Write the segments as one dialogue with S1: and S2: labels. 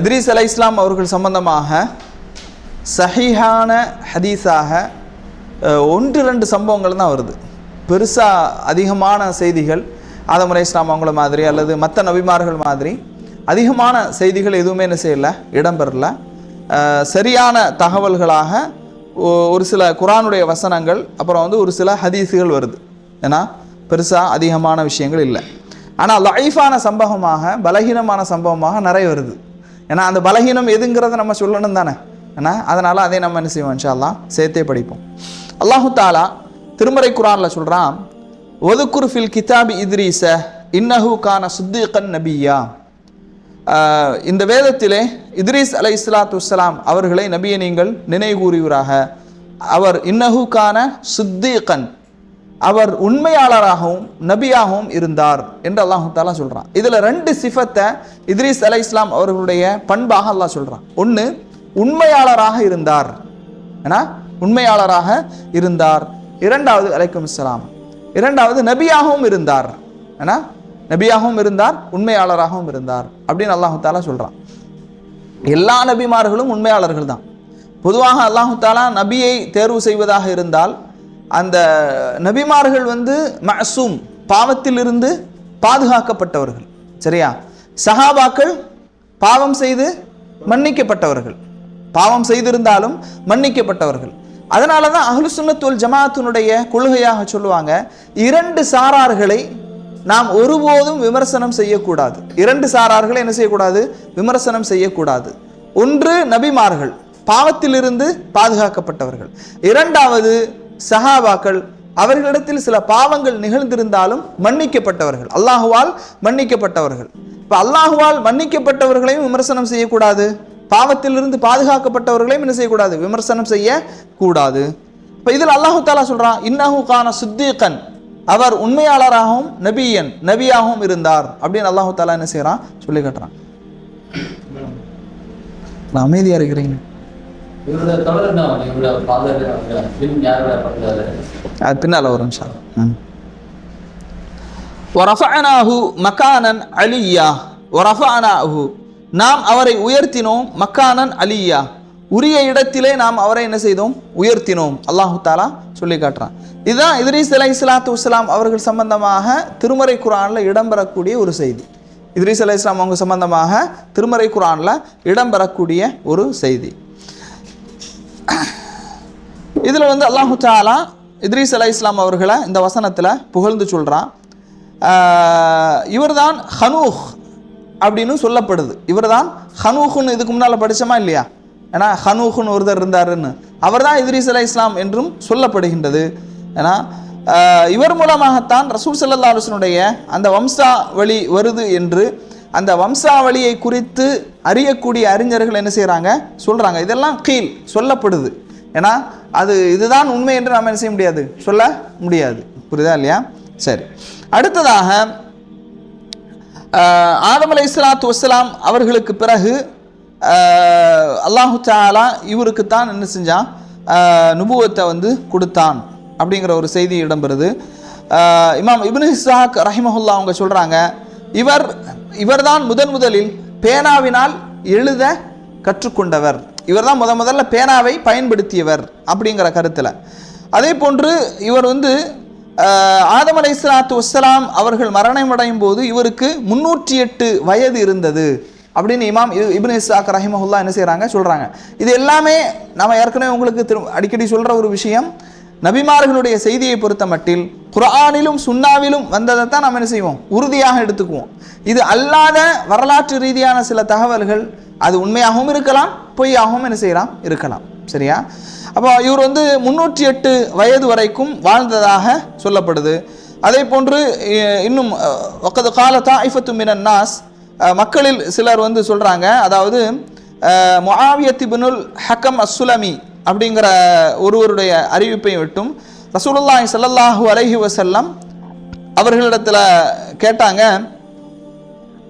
S1: இத்ரீஸ் அலை இஸ்லாம் அவர்கள் சம்பந்தமாக சஹிஹான ஹதீஸாக ஒன்று ரெண்டு சம்பவங்கள் தான் வருது. பெருசாக அதிகமான செய்திகள் ஆதமுறை இஸ்லாம் அவங்கள மாதிரி அல்லது மற்ற நபிமார்கள் மாதிரி அதிகமான செய்திகள் எதுவுமே என்ன செய்யலை இடம்பெறல. சரியான தகவல்களாக ஒரு சில குரானுடைய வசனங்கள் அப்புறம் வந்து ஒரு சில ஹதீஸுகள் வருது. ஏன்னா பெருசாக அதிகமான விஷயங்கள் இல்லை. ஆனால் லைஃபான சம்பவமாக பலகீனமான சம்பவமாக நிறைய வருது. ஏன்னா அந்த பலகீனம் எதுங்கிறத நம்ம சொல்லணும் தானே? ஏன்னா அதனால் அதை நம்ம என்ன செய்வோம் இன்ஷா சேர்த்தே படிப்போம். அல்லாஹு தாலா திருமறை குரானில் சொல்கிறான் ஒதுக்குர் ஃபில் கிதாபி இத்ரீச இன்னஹு கான சுத்தீகன் நபியா. இந்த வேதத்திலே இத்ரீஸ் அலை இஸ்லாத்து வஸ்ஸலாம் அவர்களை நபியை நீங்கள் நினைவு கூறுகிறாக அவர் இன்னஹு கான சுத்தீகன். அவர் உண்மையாளராகவும் நபியாகவும் இருந்தார் என்று அல்லாஹு தாலா சொல்கிறான் இதில் ரெண்டு சிஃபத்தை இத்ரீஸ் அலை இஸ்லாம் அவர்களுடைய பண்பாக அல்லாஹ் சொல்கிறான் ஒன்று உண்மையாளராக இருந்தார். ஏன்னா உண்மையாளராக இருந்தார். இரண்டாவது அலைக்கும் இஸ்லாம் இரண்டாவது நபியாகவும் இருந்தார். ஏன்னா நபியாகவும் இருந்தார் உண்மையாளராகவும் இருந்தார் அப்படின்னு அல்லாஹு தாலா சொல்கிறான் எல்லா நபிமார்களும் உண்மையாளர்கள் தான். பொதுவாக அல்லாஹு தாலா நபியை தேர்வு செய்வதாக இருந்தால் அந்த நபிமார்கள் வந்து மசூம் பாவத்திலிருந்து பாதுகாக்கப்பட்டவர்கள் சரியா? சஹாபாக்கள் பாவம் செய்து மன்னிக்கப்பட்டவர்கள் பாவம் செய்திருந்தாலும் மன்னிக்கப்பட்டவர்கள். அதனால தான் அஹ்லுசுன்னத்துல் ஜமாத்தினுடைய கொள்கையாக சொல்லுவாங்க இரண்டு சாரார்களை நாம் ஒருபோதும் விமர்சனம் செய்யக்கூடாது. இரண்டு சாரார்களை என்ன செய்யக்கூடாது? விமர்சனம் செய்யக்கூடாது. ஒன்று நபிமார்கள் பாவத்திலிருந்து பாதுகாக்கப்பட்டவர்கள். இரண்டாவது சஹாபாக்கள் அவர்களிடத்தில் சில பாவங்கள் நிகழ்ந்திருந்தாலும் மன்னிக்கப்பட்டவர்கள். அல்லாஹுவால் மன்னிக்கப்பட்டவர்கள். இப்போ அல்லாஹுவால் மன்னிக்கப்பட்டவர்களையும் விமர்சனம் செய்யக்கூடாது. பாவத்திலிருந்து பாதுகாக்கப்பட்டவர்களையும் என்ன செய்யக்கூடாது? விமர்சனம் செய்யக்கூடாது. இப்போ இதில் அல்லாஹு தாலா சொல்றான் இன்னஹு கான சுத்தீகன். அவர் உண்மையாளராகவும் நபியன் நபியாகவும் இருந்தார். அப்படின்னு அல்லாஹு தாலா என்ன செய்கிறான் சொல்லி காட்டுறான். நான் அமைதியாக இருக்கிறீங்க அது பின்னால் வரும். ம். வரஃபஅனாஹு மக்கானன் அலியா வரஃபஅனாஹு நாம் அவரை உயர்த்தினோம் மக்கானன் அலியா உரிய இடத்திலே நாம் அவரை என்ன செய்தோம்? உயர்த்தினோம். அல்லாஹு தாலா சொல்லி காட்டுறான். இதுதான் இத்ரீஸ் அலை இஸ்லாத்து வஸ்ஸலாம் அவர்கள் சம்பந்தமாக திருமறை குரானில் இடம்பெறக்கூடிய ஒரு செய்தி. இத்ரீஸ் அலை இஸ்லாம் அவங்க சம்பந்தமாக திருமறை குரானில் இடம்பெறக்கூடிய ஒரு செய்தி. இதில் வந்து அல்லாஹு தாலா இத்ரீஸ் அலை இஸ்லாம் அவர்களை இந்த வசனத்தில் புகழ்ந்து சொல்கிறான் இவர்தான் ஹனூஹ் அப்படின்னு சொல்லப்படுது. இவர்தான் ஹனூஹுன்னு இதுக்கு முன்னால் படிச்சோமா இல்லையா? ஏன்னா ஹனூஹுன்னு ஒருத்தர் இருந்தாருன்னு. அவர்தான் இத்ரீஸ் அலை இஸ்லாம் என்றும் சொல்லப்படுகின்றது. ஏன்னா இவர் மூலமாகத்தான் ரசூல் சல்லா அலுவலனுடைய அந்த வம்சா வழி வருது என்று அந்த வம்சாவளியை குறித்து அறியக்கூடிய அறிஞர்கள் என்ன செய்கிறாங்க சொல்கிறாங்க இதெல்லாம் கீழ் சொல்லப்படுது. ஏன்னா அது இதுதான் உண்மை என்று நாம் என்ன செய்ய முடியாது? சொல்ல முடியாது. புரியுதா இல்லையா? சரி. அடுத்ததாக ஆதம் அலை இஸ்லாத்து வஸ்லாம் அவர்களுக்கு பிறகு அல்லாஹு தாலா இவருக்கு தான் என்ன செஞ்சான்? நுபுவத்தை வந்து கொடுத்தான் அப்படிங்கிற ஒரு செய்தி இடம்பெறுது. இமாம் இபின் இஸ்ஹாக் ரஹிமஹுல்லா அவங்க சொல்கிறாங்க இவர் இவர்தான் முதன் முதலில் பேனாவினால் எழுத கற்றுக்கொண்டவர். இவர்தான் முத முதல்ல பேனாவை பயன்படுத்தியவர் அப்படிங்கிற கருத்தில். அதே போன்று இவர் வந்து ஆஹ், ஆதம் அலை இஸ்லாத்து அவர்கள் மரணமடையும் போது இவருக்கு முன்னூற்றி எட்டு வயது இருந்தது அப்படின்னு இமாம் இ- இப்னு இஸ்ஹாக் ரஹிமஹுல்லா என்ன செய்கிறாங்க சொல்கிறாங்க இது எல்லாமே நம்ம ஏற்கனவே உங்களுக்கு திரு அடிக்கடி சொல்கிற ஒரு விஷயம். நபிமார்களுடைய செய்தியை பொறுத்த மட்டில் குரானிலும் சுண்ணாவிலும் வந்ததை தான் நம்ம என்ன செய்வோம்? உறுதியாக எடுத்துக்குவோம். இது அல்லாத வரலாற்று ரீதியான சில தகவல்கள் அது உண்மையாகவும் இருக்கலாம் பொய்யாகவும் என்ன செய்யலாம்? இருக்கலாம். சரியா? அப்போ இவர் வந்து முன்னூற்றி எட்டு வயது வரைக்கும் வாழ்ந்ததாக சொல்லப்படுது. அதே போன்று இன்னும் ஒக்கது கால தாய்ஃபத்து மினன் நாஸ் மக்களில் சிலர் வந்து சொல்கிறாங்க அதாவது முஆவியத் இப்னுல் ஹக்கம் அசுலமி அப்படிங்கிற ஒருவருடைய அறிவிப்பை விட்டும். ரசூலுல்லாஹி ஸல்லல்லாஹு அலஹி வஸல்லம் அவர்களிடத்தில் கேட்டாங்க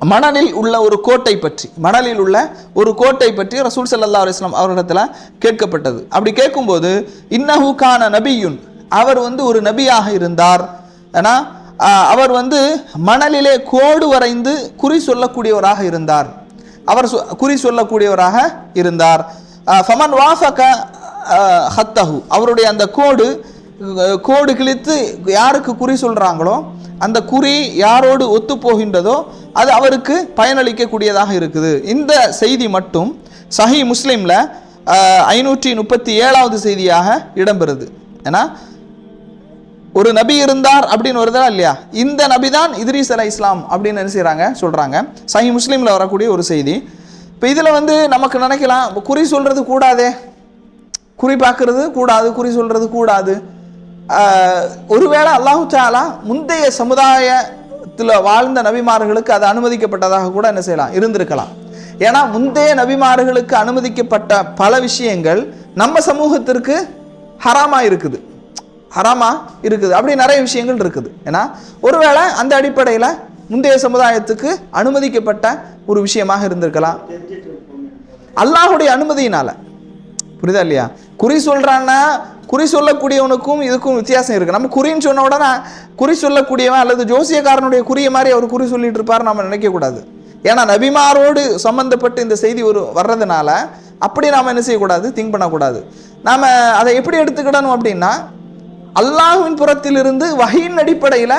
S1: மணலில் உள்ள ஒரு கோட்டை பற்றி மணலில் உள்ள ஒரு கோட்டை பற்றி ரசூல் சல்லா அலுவலாம் வஸல்லம் அவரிடத்தில் கேட்கப்பட்டது. அப்படி கேட்கும்போது இன்னஹு நபியுன். அவர் வந்து ஒரு நபியாக இருந்தார். ஏன்னா அவர் வந்து மணலிலே கோடு வரைந்து குறி சொல்லக்கூடியவராக இருந்தார். அவர் சொ- குறி சொல்லக்கூடியவராக இருந்தார். ஃபமன் வாஃபக ஹத்தஹு. அவருடைய அந்த கோடு கோடு கிழித்து யாருக்கு குறி சொல்கிறாங்களோ அந்த குறி யாரோடு ஒத்து போகின்றதோ அது அவருக்கு பயனளிக்கக்கூடியதாக இருக்குது. இந்த செய்தி மட்டும் சஹி முஸ்லீமில் ஐநூற்றி முப்பத்தி ஏழாவது செய்தியாக இடம்பெறுது. ஏன்னா ஒரு நபி இருந்தார் அப்படின்னு வருதா இல்லையா? இந்த நபி தான் இத்ரீஸ் அலை இஸ்லாம் அப்படின்னு என்ன செய்கிறாங்க சொல்கிறாங்க சஹி முஸ்லீமில் வரக்கூடிய ஒரு செய்தி. இப்போ இதில் வந்து நமக்கு நினைக்கலாம் குறி சொல்கிறது கூடாதே. குறி பார்க்கறது கூடாது குறி சொல்கிறது கூடாது. ஒருவேளை அல்லாஹு சாலா முந்தைய சமுதாயத்தில் வாழ்ந்த நபிமார்களுக்கு அது அனுமதிக்கப்பட்டதாக கூட என்ன செய்யலாம்? இருந்திருக்கலாம். ஏன்னா முந்தைய நபிமார்களுக்கு அனுமதிக்கப்பட்ட பல விஷயங்கள் நம்ம சமூகத்திற்கு ஹராமாக இருக்குது. ஹராமாக இருக்குது. அப்படி நிறைய விஷயங்கள் இருக்குது. ஏன்னா ஒருவேளை அந்த அடிப்படையில் முந்தைய சமுதாயத்துக்கு அனுமதிக்கப்பட்ட ஒரு விஷயமாக இருந்திருக்கலாம். அல்லாஹுடைய அனுமதியினால. புரியுதா இல்லையா? குறி சொல்கிறான்னா குறி சொல்லக்கூடியவனுக்கும் இதுக்கும் வித்தியாசம் இருக்குது நம்ம குறின்னு சொன்ன உடனே குறி சொல்லக்கூடியவன் அல்லது ஜோசியக்காரனுடைய குறிய மாதிரி அவர் குறி சொல்லிட்டு இருப்பார் நம்ம நினைக்கக்கூடாது ஏன்னா நபிமாரோடு சம்மந்தப்பட்டு இந்த செய்தி ஒரு வர்றதுனால அப்படி நாம் என்ன செய்யக்கூடாது? திங்க் பண்ணக்கூடாது. நாம் அதை எப்படி எடுத்துக்கிடணும் அப்படின்னா அல்லாஹுவின் புறத்திலிருந்து வகையின் அடிப்படையில்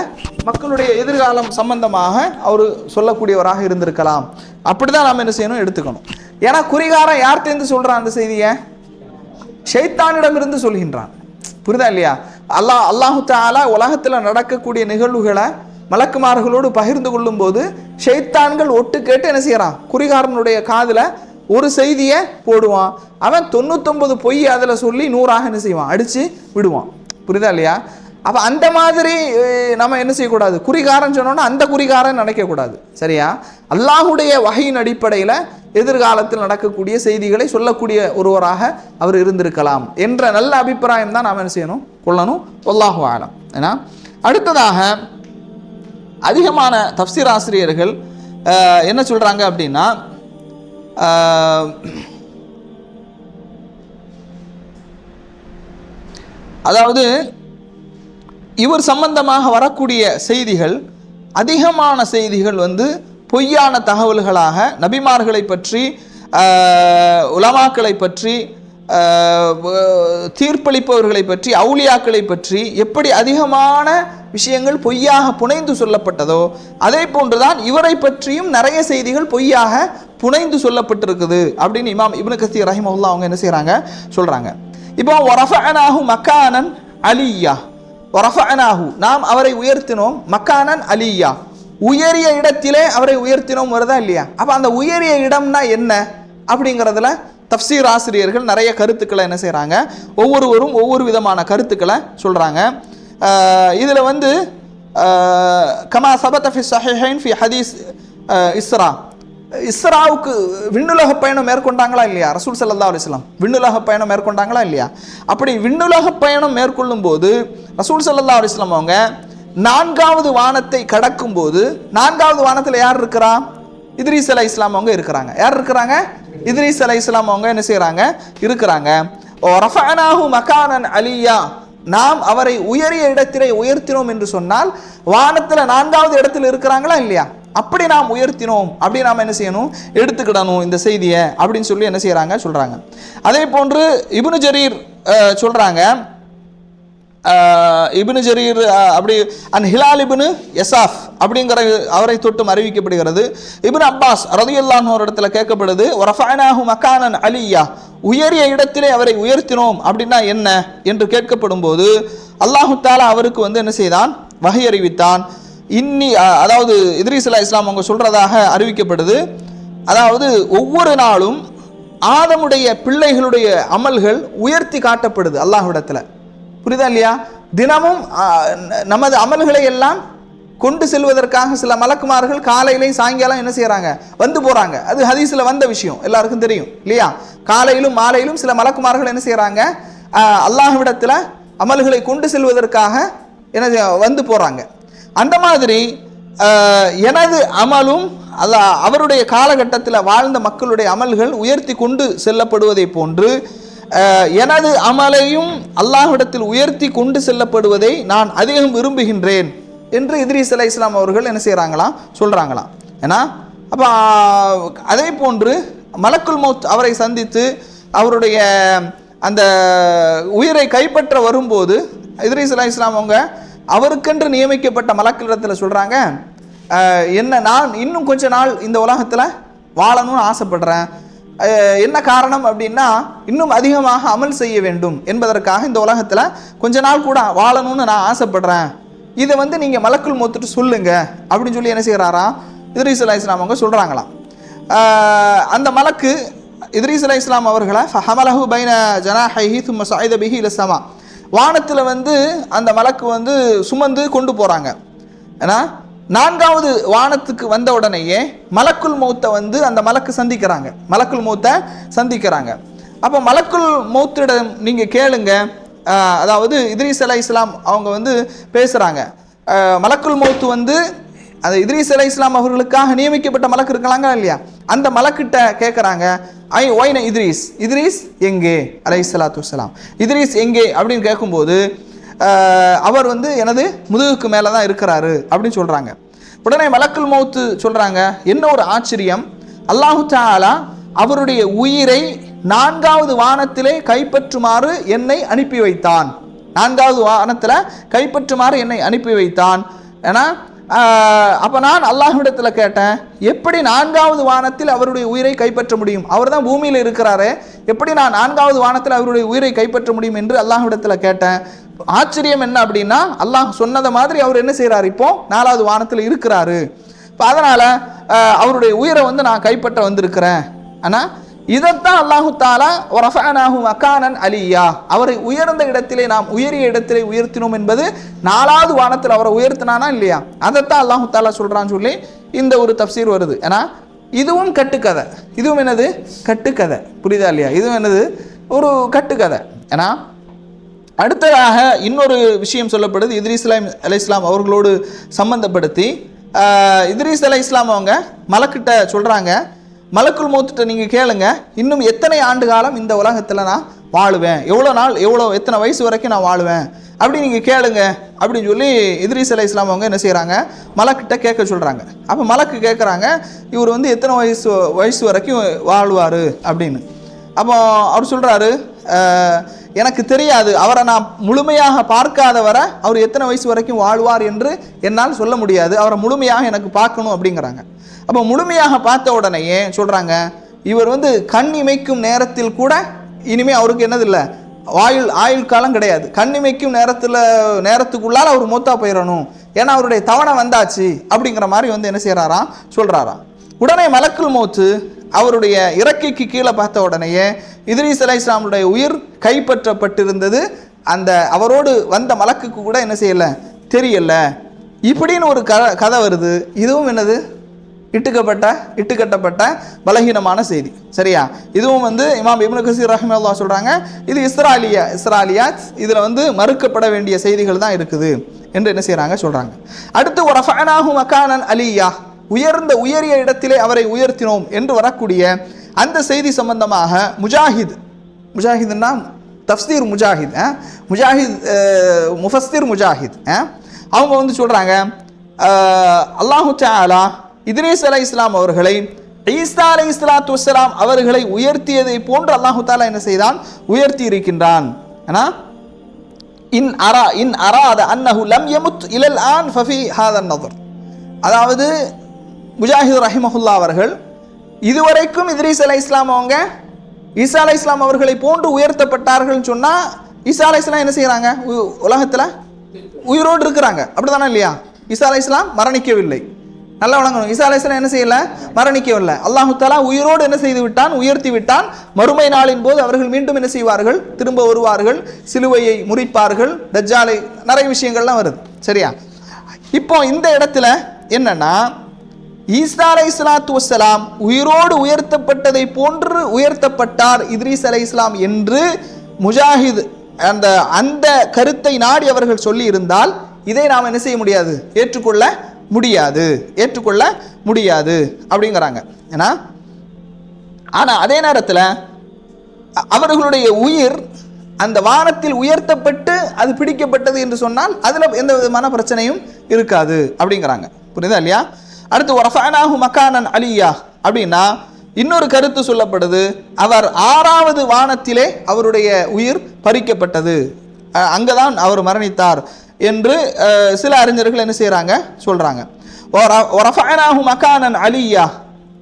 S1: மக்களுடைய எதிர்காலம் சம்பந்தமாக அவர் சொல்லக்கூடியவராக இருந்திருக்கலாம். அப்படி தான் நாம் என்ன செய்யணும்? எடுத்துக்கணும். ஏன்னா குறிகாரன் யார்கிட்டேருந்து சொல்கிறான் அந்த செய்தியை? ஷைத்தானிடமிருந்து சொல்கின்றான். புரிதா இல்லையா? அல்லாஹ் அல்லாஹு தாலா உலகத்தில் நடக்கக்கூடிய நிகழ்வுகளை மலக்குமார்களோடு பகிர்ந்து கொள்ளும்போது ஷைத்தான்கள் ஒட்டு கேட்டு என்ன செய்கிறான் குறிகாரனுடைய காதில் ஒரு செய்தியை போடுவான். அவன் தொண்ணூத்தொன்பது பொய் அதில் சொல்லி நூறாக என்ன செய்வான்? அடித்து விடுவான். புரியுதா இல்லையா? அப்போ அந்த மாதிரி நம்ம என்ன செய்யக்கூடாது? குறிகாரன் சொன்னோன்னா அந்த குறிகாரன் நினைக்கக்கூடாது. சரியா? அல்லாஹுடைய வகையின் அடிப்படையில் எதிர்காலத்தில் நடக்கக்கூடிய செய்திகளை சொல்லக்கூடிய ஒருவராக அவர் இருந்திருக்கலாம் என்ற நல்ல அபிப்பிராயம் தான் நாம் என்ன செய்யணும்? கொள்ளணும். அல்லாஹு ஆலம் ஏன்னா அடுத்ததாக அதிகமான தப்சீர் ஆசிரியர்கள் என்ன சொல்கிறாங்க அப்படின்னா அதாவது இவர் சம்பந்தமாக வரக்கூடிய செய்திகள் அதிகமான செய்திகள் வந்து பொய்யான தகவல்களாக நபிமார்களை பற்றி உலமாக்களை பற்றி தீர்ப்பளிப்பவர்களை பற்றி அவுளியாக்களை பற்றி எப்படி அதிகமான விஷயங்கள் பொய்யாக புனைந்து சொல்லப்பட்டதோ அதே போன்றுதான் இவரை பற்றியும் நிறைய செய்திகள் பொய்யாக புனைந்து சொல்லப்பட்டிருக்குது அப்படின்னு இமாம் இப்னு கத்தீர் ரஹிமஹுல்லா அவங்க என்ன செய்கிறாங்க சொல்கிறாங்க இப்போ வரஃபனாஹு மக்கானன் அலியா வரஃபனாஹு நாம் அவரை உயர்த்தினோம் மக்கானன் அலியா உயரிய இடத்திலே அவரை உயர்த்தினோம் வருதா இல்லையா? அப்போ அந்த உயரிய இடம்னா என்ன? அப்படிங்கிறதுல தஃப்சீர் ஆசிரியர்கள் நிறைய கருத்துக்களை என்ன செய்கிறாங்க ஒவ்வொருவரும் ஒவ்வொரு விதமான கருத்துக்களை சொல்கிறாங்க இதில் வந்து கமா சபத ஃபி சஹிஹைன் ஃபி ஹதீஸ் இஸ்ரா. இஸ்ராவுக்கு விண்ணுலக பயணம் மேற்கொண்டாங்களா இல்லையா? ரசூல் ஸல்லல்லாஹு அலிஸ்லாம் விண்ணுலக பயணம் மேற்கொண்டாங்களா இல்லையா? அப்படி விண்ணுலக பயணம் மேற்கொள்ளும் போது ரசூல் ஸல்லல்லாஹு அலிஸ்லாம் அவங்க நான்காவது வானத்தை கடக்கும் போது நான்காவது வானத்தில் யார் இருக்கிறா? இத்ரீஸ் அலை இஸ்லாம் அவங்க இருக்கிறாங்க. யார் இருக்கிறாங்க? இத்ரீஸ் அலை இஸ்லாம் அவங்க என்ன செய்கிறாங்க இருக்கிறாங்க. ஓ மகானன் அலியா. நாம் அவரை உயரிய இடத்திலே உயர்த்தினோம் என்று சொன்னால் வானத்தில் நான்காவது இடத்தில் இருக்கிறாங்களா இல்லையா? அப்படி நாம் உயர்த்தினோம். அப்படி நாம் என்ன செய்யணும்? எடுத்துக்கிடணும் இந்த செய்தியை அப்படின்னு சொல்லி என்ன செய்கிறாங்க சொல்கிறாங்க அதே போன்று இபுனு ஜரீர் சொல்கிறாங்க இப்னு ஜரீர் அப்படி அன் ஹிலால் இப்னு எசாஃப் அப்படிங்கிற அவரை தொட்டும் அறிவிக்கப்படுகிறது. இபின் அப்பாஸ் ரதியுல்லான் ஒரு இடத்துல கேட்கப்படுது ரஃபனாஹு மக்கானன் அலியா. உயரிய இடத்திலே அவரை உயர்த்தினோம் அப்படின்னா என்ன என்று கேட்கப்படும் போது அல்லாஹு தாலா அவருக்கு வந்து என்ன செய்தான்? வகை அறிவித்தான். இன்னி அதாவது இத்ரீஸ் அலா இஸ்லாம் அவங்க சொல்கிறதாக அறிவிக்கப்படுது. அதாவது ஒவ்வொரு நாளும் ஆதமுடைய பிள்ளைகளுடைய அமல்கள் உயர்த்தி காட்டப்படுது அல்லாஹ்விடத்துல புரியுதா இல்லையா? தினமும் நமது அமல்களை எல்லாம் கொண்டு செல்வதற்காக சில மலக்குமார்கள் காலையிலையும் சாயங்காலம் என்ன செய்கிறாங்க வந்து போகிறாங்க அது ஹதீஸில் வந்த விஷயம். எல்லாருக்கும் தெரியும் இல்லையா? காலையிலும் மாலையிலும் சில மலக்குமார்கள் என்ன செய்கிறாங்க அல்லாஹ்விடத்தில் அமல்களை கொண்டு செல்வதற்காக என்ன வந்து போகிறாங்க அந்த மாதிரி எனது அமலும் அல்ல அவருடைய காலகட்டத்தில் வாழ்ந்த மக்களுடைய அமல்கள் உயர்த்தி கொண்டு செல்லப்படுவதை போன்று எனது அமலையும் அல்லாஹ்விடத்தில் உயர்த்தி கொண்டு செல்லப்படுவதை நான் அதிகம் விரும்புகின்றேன் என்று இத்ரீஸ் அலை இஸ்லாம் அவர்கள் என்ன செய்கிறாங்களாம் சொல்கிறாங்களாம் ஏன்னா அப்போ அதே போன்று மலக்குல் மௌத் அவரை சந்தித்து அவருடைய அந்த உயிரை கைப்பற்ற வரும்போது இத்ரீஸ் அலை இஸ்லாம் அவங்க அவருக்கென்று நியமிக்கப்பட்ட மலக்கிடத்தில் சொல்கிறாங்க என்ன நான் இன்னும் கொஞ்ச நாள் இந்த உலகத்தில் வாழணும்னு ஆசைப்படுறேன். என்ன காரணம் அப்படின்னா இன்னும் அதிகமாக அமல் செய்ய வேண்டும் என்பதற்காக இந்த உலகத்தில் கொஞ்ச நாள் கூட வாழணும்னு நான் ஆசைப்படுறேன். இதை வந்து நீங்கள் மலக்குள் மூத்துட்டு சொல்லுங்க அப்படின்னு சொல்லி என்ன செய்கிறாராம் இத்ரீஸ் அலா இஸ்லாம் அவங்க சொல்கிறாங்களாம் அந்த மலக்கு இத்ரீஸ் அலா இஸ்லாம் அவர்களை ஹமலஹு பைன ஜனாஹி தும்ம சாயுத பிஹி இலசமா வானத்தில் வந்து அந்த மலக்கு வந்து சுமந்து கொண்டு போகிறாங்க ஏன்னா நான்காவது வானத்துக்கு வந்த உடனேயே மலக்குல் மௌத்தை வந்து அந்த மலக்கு சந்திக்கிறாங்க. மலக்குல் மௌத்தை சந்திக்கிறாங்க. அப்போ மலக்குல் மௌத்திடம் நீங்கள் கேளுங்க. அதாவது இத்ரீஸ் அலை இஸ்லாம் அவங்க வந்து பேசுகிறாங்க மலக்குல் மௌத்து வந்து அந்த இத்ரீஸ் அலை இஸ்லாம் அவர்களுக்காக நியமிக்கப்பட்ட மலக்கு இருக்கலாங்க இல்லையா? அந்த மலக்கிட்ட கேட்குறாங்க ஐ ஒய்ன இத்ரீஸ்? இத்ரீஸ் எங்கே? அலை சலாத்து இஸ்லாம் இத்ரீஸ் எங்கே? அப்படின்னு கேட்கும்போது அவர் வந்து எனது முதுகுக்கு மேலே தான் இருக்கிறாரு அப்படின்னு சொல்கிறாங்க உடனே மலக்குள் மௌத்து சொல்கிறாங்க என்ன ஒரு ஆச்சரியம். அல்லாஹு தாலா அவருடைய உயிரை நான்காவது வானத்திலே கைப்பற்றுமாறு என்னை அனுப்பி வைத்தான். நான்காவது வானத்தில் கைப்பற்றுமாறு என்னை அனுப்பி வைத்தான். ஏன்னா அப்போ நான் அல்லாஹ்விடத்தில் கேட்டேன் எப்படி நான்காவது வானத்தில் அவருடைய உயிரை கைப்பற்ற முடியும்? அவர் தான் பூமியில் இருக்கிறாரு. எப்படி நான் நான்காவது வானத்தில் அவருடைய உயிரை கைப்பற்ற முடியும்? என்று அல்லாஹ்விடத்தில் கேட்டேன். ஆச்சரியம் என்ன அப்படின்னா அல்லாஹ் சொன்னதை மாதிரி அவர் என்ன செய்கிறார் இப்போ நாலாவது வானத்தில் இருக்கிறாரு. இப்போ அதனால் அவருடைய உயிரை வந்து நான் கைப்பற்ற வந்திருக்கிறேன். ஆனால் இதைத்தான் அல்லாஹு தாலா ரஃபனாஹு மக்கானன் அலியா. அவரை உயர்ந்த இடத்திலே நாம் உயரிய இடத்திலே உயர்த்தினோம் என்பது நாலாவது வானத்தில் அவரை உயர்த்தினானா இல்லையா? அதைத்தான் அல்லாஹு தாலா சொல்கிறான்னு சொல்லி இந்த ஒரு தப்சீர் வருது. ஏன்னா இதுவும் கட்டுக்கதை. இதுவும் என்னது? கட்டுக்கதை. புரியுதா இல்லையா? இதுவும் என்னது? ஒரு கட்டுக்கதை. ஏன்னா அடுத்ததாக இன்னொரு விஷயம் சொல்லப்படுது இத்ரீஸ் இஸ்லாம் அலை இஸ்லாம் அவர்களோடு சம்பந்தப்படுத்தி இத்ரீஸ் அலை இஸ்லாம் அவங்க மலக்கிட்ட சொல்கிறாங்க மலக்குள் மூத்துட்ட நீங்கள் கேளுங்க இன்னும் எத்தனை ஆண்டு காலம் இந்த உலகத்தில் நான் வாழுவேன்? எவ்வளோ நாள் எவ்வளோ எத்தனை வயசு வரைக்கும் நான் வாழுவேன்? அப்படி நீங்கள் கேளுங்க அப்படின்னு சொல்லி இத்ரீஸ் அலை இஸ்லாம் அவங்க என்ன செய்கிறாங்க மலக்கிட்ட கேட்க சொல்கிறாங்க அப்போ மலக்கு கேட்குறாங்க இவர் வந்து எத்தனை வயசு வயசு வரைக்கும் வாழ்வார் அப்படின்னு. அப்போ அவர் சொல்கிறாரு எனக்கு தெரியாது. அவரை நான் முழுமையாக பார்க்காத வரை அவர் எத்தனை வயசு வரைக்கும் வாழ்வார் என்று என்னால் சொல்ல முடியாது. அவரை முழுமையாக எனக்கு பார்க்கணும் அப்படிங்கிறாங்க. அப்போ முழுமையாக பார்த்த உடனேயே சொல்கிறாங்க இவர் வந்து கண் இமைக்கும் நேரத்தில் கூட இனிமே அவருக்கு என்னதில்லை ஆயுள் ஆயுள் காலம் கிடையாது. கண் இமைக்கும் நேரத்தில் நேரத்துக்குள்ளால் அவர் மூத்தா போயிடணும் ஏன்னா அவருடைய தவணை வந்தாச்சு அப்படிங்கிற மாதிரி வந்து என்ன செய்கிறாராம் சொல்கிறாராம் உடனே மலக்குள் மௌத்து அவருடைய இறக்கைக்கு கீழே பார்த்த உடனேயே இதிரீஸ் அலை இஸ்லாமுடைய உயிர் கைப்பற்றப்பட்டிருந்தது. அந்த அவரோடு வந்த மலக்குக்கு கூட என்ன செய்யலை? தெரியல. இப்படின்னு ஒரு க கதை வருது. இதுவும் என்னது? இட்டுக்கப்பட்ட இட்டுக்கட்டப்பட்ட பலகீனமான செய்தி. சரியா? இதுவும் வந்து இமாம் இப்னு கசீர் ரஹ்மல்லா சொல்கிறாங்க இது இஸ்ராலியா இஸ்ராலியாத். இதில் வந்து மறுக்கப்பட வேண்டிய செய்திகள் தான் இருக்குது. என்று என்ன செய்கிறாங்க சொல்கிறாங்க அடுத்து ஒரு ஃபனாஹு மக்கானன் அலியா. உயர்ந்த உயரிய இடத்திலே அவரை உயர்த்தினோம் என்று வரக்கூடிய அந்த செய்தி சம்பந்தமாக முஜாஹித் முஜாஹித்னா தஃப்சீர் முஜாஹித் முஜாஹித் அஹ், முஃபஸ்திர் முஜாஹித் அவங்க வந்து சொல்கிறாங்க அல்லாஹு தாலா இத்ரீஸ் அலை இஸ்லாம் அவர்களை ஈசா அலை இஸ்லாத்து வஸ்ஸலாம் அவர்களை உயர்த்தியதை போன்று அல்லாஹு தாலா என்ன செய்தான்? உயர்த்தி இருக்கின்றான். ஏன்னா இன் அரா இன் அராத அன்னஹு லம் யமுத் இலல் ஆன் ஃபஃபி ஹாதன் நதர். அதாவது முஜாஹித் ரஹிமஹுல்லா அவர்கள் இதுவரைக்கும் இத்ரீஸ் அலை இஸ்லாம் அவங்க ஈசா அலை இஸ்லாம் அவர்களை போன்று உயர்த்தப்பட்டார்கள்னு சொன்னால் ஈசா அலை இஸ்லாம் என்ன செய்கிறாங்க உலகத்தில் உயிரோடு இருக்கிறாங்க. அப்படி தானே இல்லையா? ஈசா அலை இஸ்லாம் மரணிக்கவில்லை. நல்லா வழங்கணும் ஈசா அலை இஸ்லாம் என்ன செய்யலை? மரணிக்கவில்லை. அல்லாஹு தாலா உயிரோடு என்ன செய்து விட்டான்? உயர்த்தி விட்டான். மறுமை நாளின் போது அவர்கள் மீண்டும் என்ன செய்வார்கள்? திரும்ப வருவார்கள். சிலுவையை முறிப்பார்கள். தஜ்ஜாலை நிறைய விஷயங்கள்லாம் வருது. சரியா? இப்போ இந்த இடத்துல என்னன்னா ஈசா அலை இஸ்லாத்து வசலாம் உயிரோடு உயர்த்தப்பட்டதை போன்று உயர்த்தப்பட்டார் இத்ரீஸ் அலை இஸ்லாம் என்று முஜாஹித் அந்த அந்த கருத்தை நாடி அவர்கள் சொல்லி இருந்தால் இதை நாம் என்ன செய்ய முடியாது? ஏற்றுக்கொள்ள முடியாது. ஏற்றுக்கொள்ள முடியாது. அப்படிங்கிறாங்க. ஏன்னா ஆனால் அதே நேரத்தில் அவர்களுடைய உயிர் அந்த வானத்தில் உயர்த்தப்பட்டு அது பிடிக்கப்பட்டது என்று சொன்னால் அதில் எந்த விதமான பிரச்சனையும் இருக்காது. அப்படிங்கிறாங்க. புரியுதா இல்லையா? அடுத்து ஒரஃபானாஹு மக்கானன் அலியா. அப்படின்னா இன்னொரு கருத்து சொல்லப்படுது அவர் ஆறாவது வானத்திலே அவருடைய உயிர் பறிக்கப்பட்டது. அஹ் அங்கதான் அவர் மரணித்தார். என்று சில அறிஞர்கள் என்ன செய்கிறாங்க சொல்கிறாங்க ஒரஃபானாஹு மக்கானன் அலியா.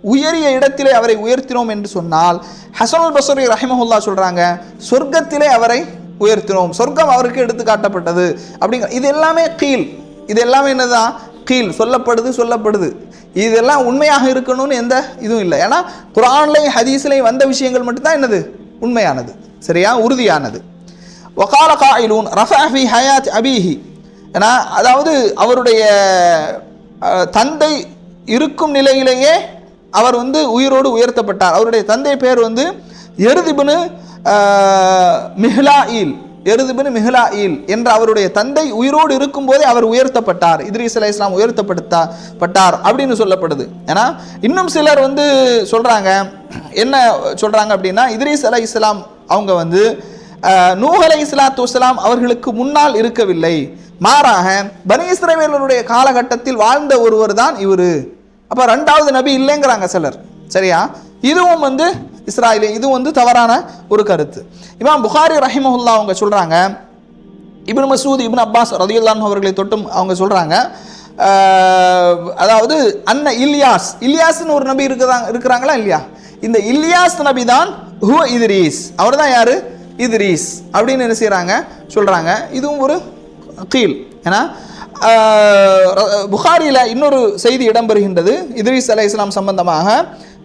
S1: உயரிய இடத்திலே அவரை உயர்த்தினோம் என்று சொன்னால் ஹசனுல் பசரி ரஹிமஹுல்லா சொல்றாங்க சொர்க்கத்திலே அவரை உயர்த்தினோம். சொர்க்கம் அவருக்கு எடுத்து காட்டப்பட்டது அப்படிங்கிற இது எல்லாமே கீழ். இது எல்லாமே என்னதான்? கீழ் சொல்லப்படுது சொல்லப்படுது. இதெல்லாம் உண்மையாக இருக்கணும்னு எந்த இதுவும் இல்லை. ஏன்னா குரான்லையும் ஹதீஸ்லையும் வந்த விஷயங்கள் மட்டும்தான் என்னது? உண்மையானது. சரியா? உறுதியானது. வகால காயிலூன் ரஃபி ஹயாத் அபிஹி. ஏன்னா அதாவது அவருடைய தந்தை இருக்கும் நிலையிலேயே அவர் வந்து உயிரோடு உயர்த்தப்பட்டார். அவருடைய தந்தை பேர் வந்து எருதிபுனு மிஹ்லாயில். எருதுபின் மிஹ்லாயில் என்ற அவருடைய தந்தை உயிரோடு இருக்கும்போதே அவர் உயர்த்தப்பட்டார். இத்ரீஸ் அலை இஸ்லாம் உயர்த்தப்படுத்தா பட்டார் அப்படின்னு சொல்லப்படுது. ஏன்னா இன்னும் சிலர் வந்து சொல்கிறாங்க என்ன சொல்கிறாங்க அப்படின்னா இத்ரீஸ் அலை இஸ்லாம் அவங்க வந்து நூஹலை இஸ்லாத்து இஸ்லாம் அவர்களுக்கு முன்னால் இருக்கவில்லை. மாறாக பனி இஸ்ரவேலருடைய காலகட்டத்தில் வாழ்ந்த ஒருவர் தான் இவர். அப்போ ரெண்டாவது நபி இல்லைங்கிறாங்க சிலர். சரியா? இதுவும் வந்து இஸ்ராயிலே. இதுவும் வந்து தவறான ஒரு கருத்து. இமாம் புகாரி ரஹிமஹுல்லா அவங்க சொல்கிறாங்க இபின் மசூத் இபின் அப்பாஸ் ரதியுல்லான் அவர்களை தொட்டும் அவங்க சொல்கிறாங்க அதாவது அன்ன இல்யாஸ் இல்யாஸ்னு ஒரு நபி இருக்குதாங்க இருக்கிறாங்களா இல்லையா? இந்த இல்யாஸ் நபி தான் ஹுவ இதிரீஸ். அவர் தான் யார்? இதிரீஸ். அப்படின்னு என்ன செய்கிறாங்க சொல்கிறாங்க இதுவும் ஒரு கீழ் ஏன்னா புகாரியில் இன்னொரு செய்தி இடம்பெறுகின்றது இதிரீஸ் அலை இஸ்லாம் சம்பந்தமாக.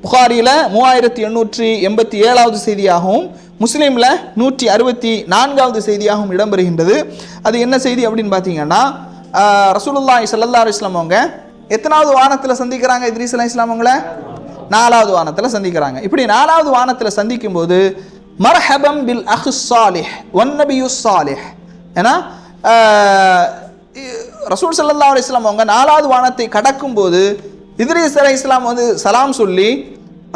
S1: புகாரியில் மூவாயிரத்தி எண்ணூற்றி எண்பத்தி ஏழாவது செய்தியாகவும் முஸ்லீமில் நூற்றி அறுபத்தி நான்காவது செய்தியாகவும் இடம்பெறுகின்றது. அது என்ன செய்தி அப்படின்னு பார்த்தீங்கன்னா ரசூலுல்லாய் ரசூலுல்லாஹி இஸ்லாம் அவங்க எத்தனாவது வானத்தில் சந்திக்கிறாங்க இத்ரீஸ் அலை இஸ்லாம் அவங்கள? நாலாவது வானத்தில் சந்திக்கிறாங்க. இப்படி நாலாவது வானத்தில் சந்திக்கும் போது மர்ஹபம் பில் அஹு சாலிஹ் ஒன் நபியு சாலிஹ் ஏன்னா ரசூல் சல்லல்லா அலைஹி அவங்க நாலாவது வானத்தை கடக்கும்போது இத்ரீஸ் அலை இஸ்லாம் வந்து சலாம் சொல்லி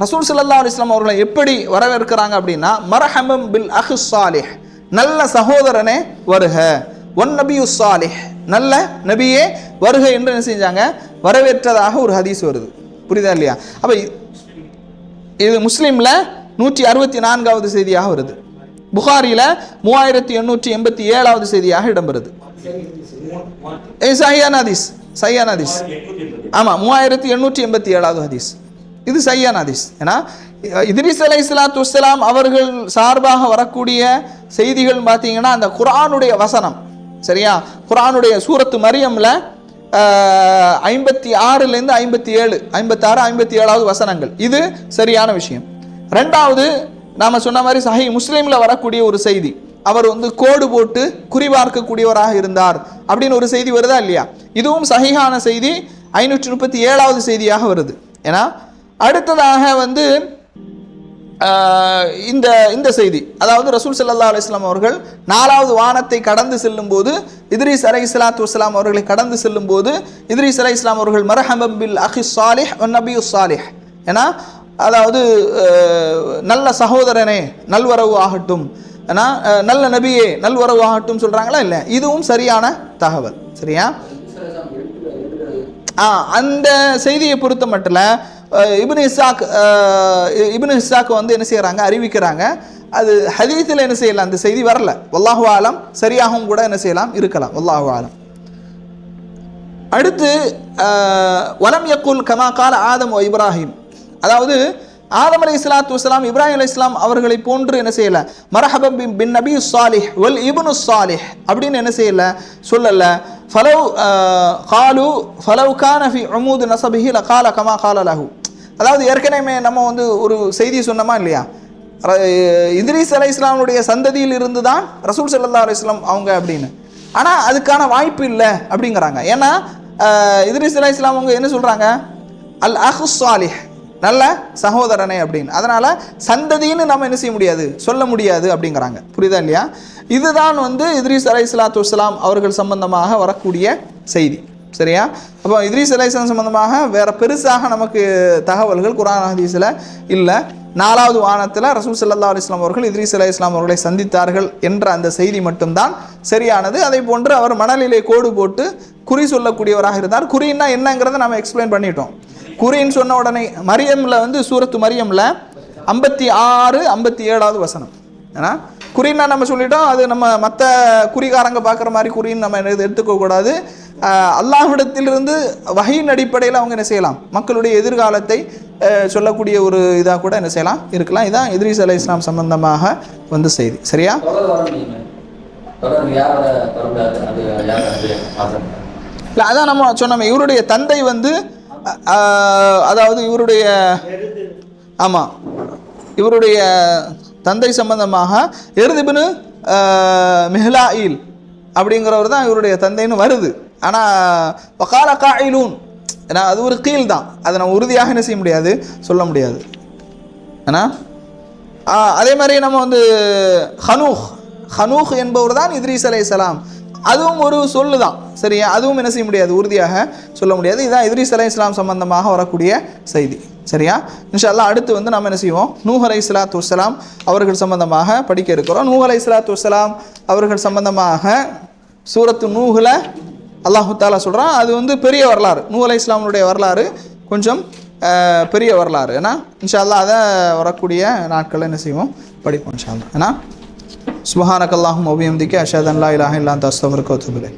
S1: ரசூல் சல்லா அலி இஸ்லாம் அவர்களை எப்படி வரவேற்கிறாங்க அப்படின்னா மரஹமம் பில் அஹு சாலிஹ் நல்ல சகோதரனே வருக. ஒன் நபியு சாலிஹ் நல்ல நபியே வருக என்று என்ன செஞ்சாங்க? வரவேற்றதாக ஒரு ஹதீஸ் வருது. புரியுதா இல்லையா? அப்போ இது முஸ்லீமில் நூற்றி அறுபத்தி நான்காவது செய்தியாக வருது. புகாரியில் மூவாயிரத்தி எண்ணூற்றி எண்பத்தி ஏழாவது செய்தியாக இடம்பெறுது. ஏ சஹியான் ஹதீஸ். சையான ஹதீஸ். ஆமாம் மூவாயிரத்தி எண்ணூற்றி எண்பத்தி ஏழாவது ஹதீஸ். இது சையான ஹதீஸ். ஏன்னா இதிரிஸ் அலை இஸ்லாத்து வஸ்ஸலாம் அவர்கள் சார்பாக வரக்கூடிய செய்திகள் பார்த்தீங்கன்னா அந்த குரானுடைய வசனம். சரியா? குரானுடைய சூரத்து மரியம்ல ஐம்பத்தி ஆறுலேருந்து ஐம்பத்தி ஏழு ஐம்பத்தாறு ஐம்பத்தி ஏழாவது வசனங்கள். இது சரியான விஷயம். ரெண்டாவது நாம சொன்ன மாதிரி சஹி முஸ்லீம்ல வரக்கூடிய ஒரு செய்தி. அவர் வந்து கோடு போட்டு குறிபார்க்கக்கூடியவராக இருந்தார். அப்படின்னு ஒரு செய்தி வருதா இல்லையா? இதுவும் சஹிஹான செய்தி. ஐநூற்றி முப்பத்தி ஏழாவது செய்தியாக வருது. ஏன்னா அடுத்ததாக வந்து ஆஹ், இந்த இந்த செய்தி. அதாவது ரசூல் சல்லா அலிஸ்லாம் அவர்கள் நாலாவது வானத்தை கடந்து செல்லும்போது இத்ரீஸ் அலை இஸ்லாத்து வஸ்லாம் அவர்களை கடந்து செல்லும் போது இத்ரீஸ் அலை இஸ்லாம் அவர்கள் மரஹமம் பில் அஹி சாலிஹ் நபி சாலிஹ் ஏன்னா அதாவது நல்ல சகோதரனே நல்வரவு ஆகட்டும். ஏன்னா நல்ல நபியே நல்வரவு ஆகட்டும் சொல்றாங்களா இல்லை? இதுவும் சரியான தகவல். சரியா? ஆ அந்த செய்தியை பொறுத்த மட்டும் இபின் இசாக் இபின் இசாக் வந்து என்ன செய்கிறாங்க அறிவிக்கிறாங்க. அது ஹதீத்தில் என்ன செய்யலாம்? அந்த செய்தி வரல. வல்லாஹு ஆலம் சரியாகவும் கூட என்ன செய்யலாம்? இருக்கலாம். வல்லாஹு ஆலம். அடுத்து வலம் யக்குல் கமா கால ஆதம் இப்ராஹிம். அதாவது ஆதம் அலி இஸ்லாத்து வலாம் இப்ராஹிம் அலி இஸ்லாம் அவர்களை போன்று என்ன செய்யல? மரஹபம் பின் பின் நபி சாலிஹ் வல் இபுனு சாலிஹ் அப்படின்னு என்ன செய்யல? சொல்லல. ஃபலவ் காலு ஃபலவ் கான ஃபி உமூது நசபிஹி லகால கமா கால லஹு. அதாவது ஏற்கனவே நம்ம வந்து ஒரு செய்தி சொன்னோமா இல்லையா? ர- அலை இஸ்லாமுடைய சந்ததியில் இருந்து தான் ரசூல் சல்லா அலி இஸ்லாம் அவங்க அப்படின்னு. ஆனால் அதுக்கான வாய்ப்பு இல்லை அப்படிங்கிறாங்க. ஏன்னா அஹ், இத்ரீஸ் அலை இஸ்லாம் அவங்க என்ன சொல்கிறாங்க அல் அஹு சாலிஹ் நல்ல சகோதரனே அப்படின்னு. அதனால் சந்ததின்னு நம்ம என்ன செய்ய முடியாது? சொல்ல முடியாது அப்படிங்கிறாங்க. புரியுதா இல்லையா? இதுதான் வந்து இத்ரீஸ் அலை இஸ்லாத்து இஸ்லாம் அவர்கள் சம்பந்தமாக வரக்கூடிய செய்தி. சரியா? அப்போ இத்ரீஸ் அலை இஸ்லாம் சம்பந்தமாக வேறு பெருசாக நமக்கு தகவல்கள் குரான் ஹதீஸில் இல்லை. நாலாவது வானத்தில் ரசூல் சல்லா அலிஸ்லாம் அவர்கள் இத்ரீஸ் அலி இஸ்லாம் அவர்களை சந்தித்தார்கள் என்ற அந்த செய்தி மட்டும்தான் சரியானது. அதே போன்று அவர் மணலிலே கோடு போட்டு குறி சொல்லக்கூடியவராக இருந்தார். குறின்னா என்னங்கிறத நம்ம எக்ஸ்பிளைன் பண்ணிட்டோம். குறின்னு சொன்ன உடனே மரியம்ல வந்து சூரத்து மரியம்ல ஐம்பத்தி ஆறு ஐம்பத்தி ஏழாவது வசனம். ஏன்னா குறின்னா நம்ம சொல்லிட்டோம் அது நம்ம மற்ற குறிகாரங்க பார்க்குற மாதிரி குறின்னு நம்ம எது எடுத்துக்க கூடாது. அல்லாஹ்விடத்திலிருந்து வகையின் அடிப்படையில் அவங்க என்ன செய்யலாம்? மக்களுடைய எதிர்காலத்தை சொல்லக்கூடிய ஒரு இதாக கூட என்ன செய்யலாம்? இருக்கலாம். இதான் இத்ரீஸ் அலை இஸ்லாம் சம்பந்தமாக வந்து செய்தி. சரியா? இல்லை அதான் நம்ம சொன்னோம் இவருடைய தந்தை வந்து அதாவது இவருடைய ஆமாம் இவருடைய தந்தை சம்பந்தமாக எருதுபினு மெஹ்லாயில் அப்படிங்கிறவர் தான் இவருடைய தந்தைன்னு வருது. ஆனால் வகால காயிலூன் ஏன்னா அது ஒரு கீழ் தான். அதை நம்ம உறுதியாக என்ன செய்ய முடியாது? சொல்ல முடியாது. ஏன்னா அதே மாதிரி நம்ம வந்து ஹனூஹ் ஹனூஹ் என்பவர் தான் இத்ரீஸ் அலைஹிஸ்ஸலாம் அதுவும் ஒரு சொல்லு தான் சரியா அதுவும் என்ன செய்ய முடியாது? உறுதியாக சொல்ல முடியாது. இதுதான் இத்ரீஸ் அலை இஸ்லாம் சம்பந்தமாக வரக்கூடிய செய்தி. சரியா? இன்ஷா அல்லாஹ் அடுத்து வந்து நம்ம என்ன செய்வோம்? நூஹ் அலை இஸ்லாத்து வலாம் அவர்கள் சம்பந்தமாக படிக்க இருக்கிறோம். நூஹ் அலை இஸ்லாத்து வலாம் அவர்கள் சம்பந்தமாக சூரத்து நூகில் அல்லாஹு தாலா சொல்கிறான் அது வந்து பெரிய வரலாறு. நூ அலை இஸ்லாமுடைய வரலாறு கொஞ்சம் பெரிய வரலாறு. ஏன்னா இன்ஷா அதை வரக்கூடிய நாட்களில் என்ன செய்வோம்? படிப்போம் இன்ஷால்லா ஏன்னா சுபஹானக்கல்லாஹும் ஒபியம் திக்கே அஷாதன் லா இலாஹ இல்லான் தஸ்தவருக்கு ஒத்துபிலை